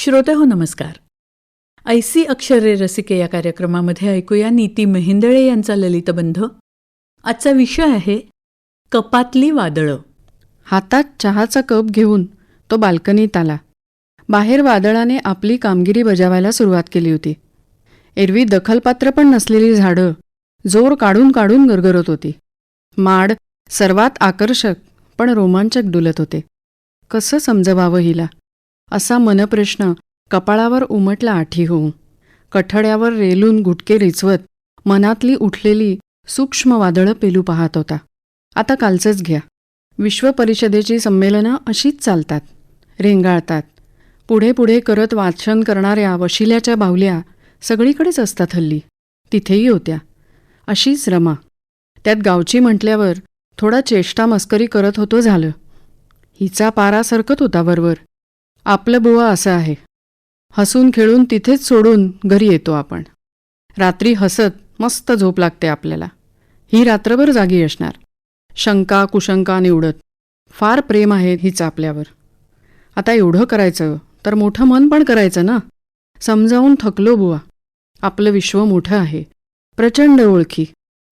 श्रोते हो नमस्कार. ऐसी अक्षरे रसिके या कार्यक्रमामध्ये ऐकूया नीती मेहेंदळे यांचा ललितबंध आजचा विषय आहे कपातली वादळं. हातात चहाचा कप घेऊन तो बाल्कनीत आला. बाहेर वादळाने आपली कामगिरी बजावायला सुरुवात केली होती. एरवी दखलपात्र पण नसलेली झाडं जोर काढून काढून गरगरत होती. माड सर्वात आकर्षक पण रोमांचक डुलत होते. कसं समजवावं हिला? असा मनप्रश्न कपाळावर उमटला आठी होऊन कठड्यावर रेलून गुटके रिचवत मनातली उठलेली सूक्ष्म वादळं पेलू पाहत होता. आता कालचंच घ्या. विश्व परिषदेची संमेलनं अशीच चालतात. रेंगाळतात. पुढे पुढे करत वाचन करणाऱ्या वशिल्याच्या बाहुल्या सगळीकडेच असतात हल्ली. तिथेही होत्या. अशीच रमा. त्यात गावची म्हटल्यावर थोडा चेष्टा मस्करी करत होतो झालं. हिचा पारा सरकत होता वरवर. आपलं बुवा असं आहे. हसून खेळून तिथेच सोडून घरी येतो आपण. रात्री हसत मस्त झोप लागते आपल्याला. ही रात्रभर जागी असणार. शंका कुशंका निवडत. फार प्रेम आहे हीच आपल्यावर. आता एवढं करायचं तर मोठं मन पण करायचं ना? समजावून थकलो बुवा. आपलं विश्व मोठं आहे. प्रचंड ओळखी.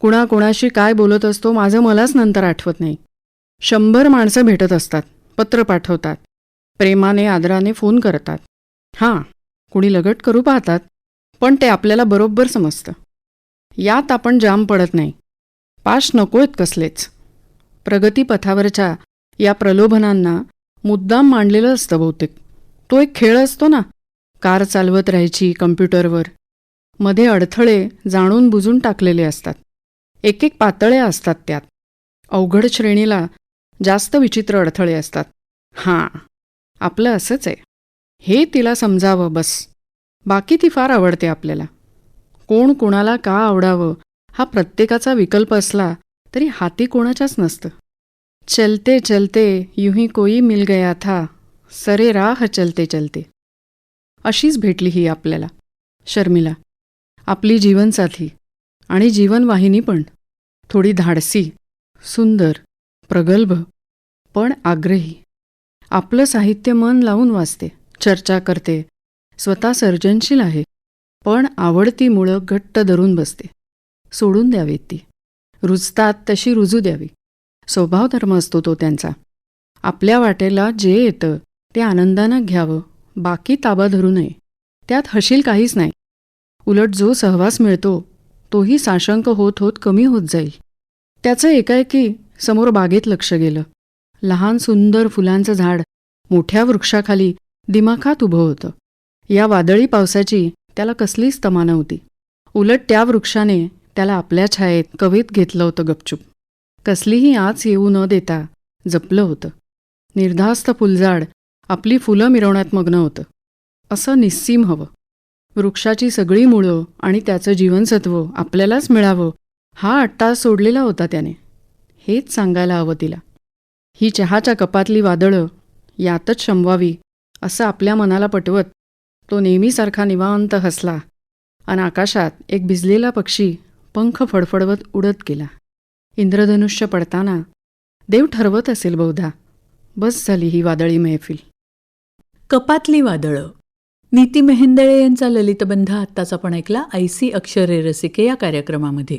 कुणाकुणाशी काय बोलत असतो माझं मलाच नंतर आठवत नाही. शंभर माणसं भेटत असतात पत्र पाठवतात. प्रेमाने आदराने फोन करतात. हां कुणी लगट करू पाहतात पण ते आपल्याला बरोबर समजतं. यात आपण जाम पडत नाही. पाश नकोयत कसलेच. प्रगतीपथावरच्या या प्रलोभनांना मुद्दाम मांडलेलं असतं बहुतेक. तो एक खेळ असतो ना कार चालवत राहायची कम्प्युटरवर. मध्ये अडथळे जाणून बुजून टाकलेले असतात. एक एक पातळ्या असतात त्यात. अवघड श्रेणीला जास्त विचित्र अडथळे असतात. हां आपलं असंच आहे. हे तिला समजावं बस. बाकी ती फार आवडते आपल्याला. कोण कोणाला का आवडावं हा प्रत्येकाचा विकल्प असला तरी हाती कोणाच्याच नसतं. चलते चलते युही कोई मिल गया था. सरे राह चलते चलते. अशीच भेटली ही आपल्याला शर्मिला. आपली जीवनसाथी आणि जीवनवाहिनी पण. थोडी धाडसी सुंदर प्रगल्भ पण आग्रही. आपलं साहित्य मन लावून वाचते चर्चा करते स्वतः सर्जनशील आहे पण आवडती मुळं घट्ट धरून बसते. सोडून द्यावीत ती. रुजतात तशी रुजू द्यावी. स्वभावधर्म असतो तो त्यांचा. आपल्या वाटेला जे येतं ते आनंदानं घ्यावं बाकी ताबा धरू नये. त्यात हशील काहीच नाही. उलट जो सहवास मिळतो तोही साशंक होत होत कमी होत जाईल. त्याचं एकाएकी समोर बागेत लक्ष गेलं. लहान सुंदर फुलांचं झाड मोठ्या वृक्षाखाली दिमाखात उभं होतं. या वादळी पावसाची त्याला कसलीच तमा नव्हती. उलट त्या वृक्षाने त्याला आपल्या छायेत कवेत घेतलं होतं गपचूप. कसलीही आच येऊ न देता जपलं होतं. निर्धास्त फुलझाड आपली फुलं मिरवण्यात मग्न होतं. असं निस्सीम हवं. वृक्षाची सगळी मुळं आणि त्याचं जीवनसत्व आपल्यालाच मिळावं हा अट्टा सोडलेला होता त्याने. हेच सांगायला हवं तिला. ही चहाच्या कपातली वादळं यातच शमवावी असं आपल्या मनाला पटवत तो नेहमीसारखा निवांत हसला आणि आकाशात एक भिजलेला पक्षी पंख फडफडवत उडत गेला. इंद्रधनुष्य पडताना देव ठरवत असेल बहुधा बस झाली ही वादळी मैफिल. कपातली वादळं. नीती मेहेंदळे यांचा ललितबंध आत्ताच आपण ऐकला आय सी अक्षरे रसिके या कार्यक्रमामध्ये.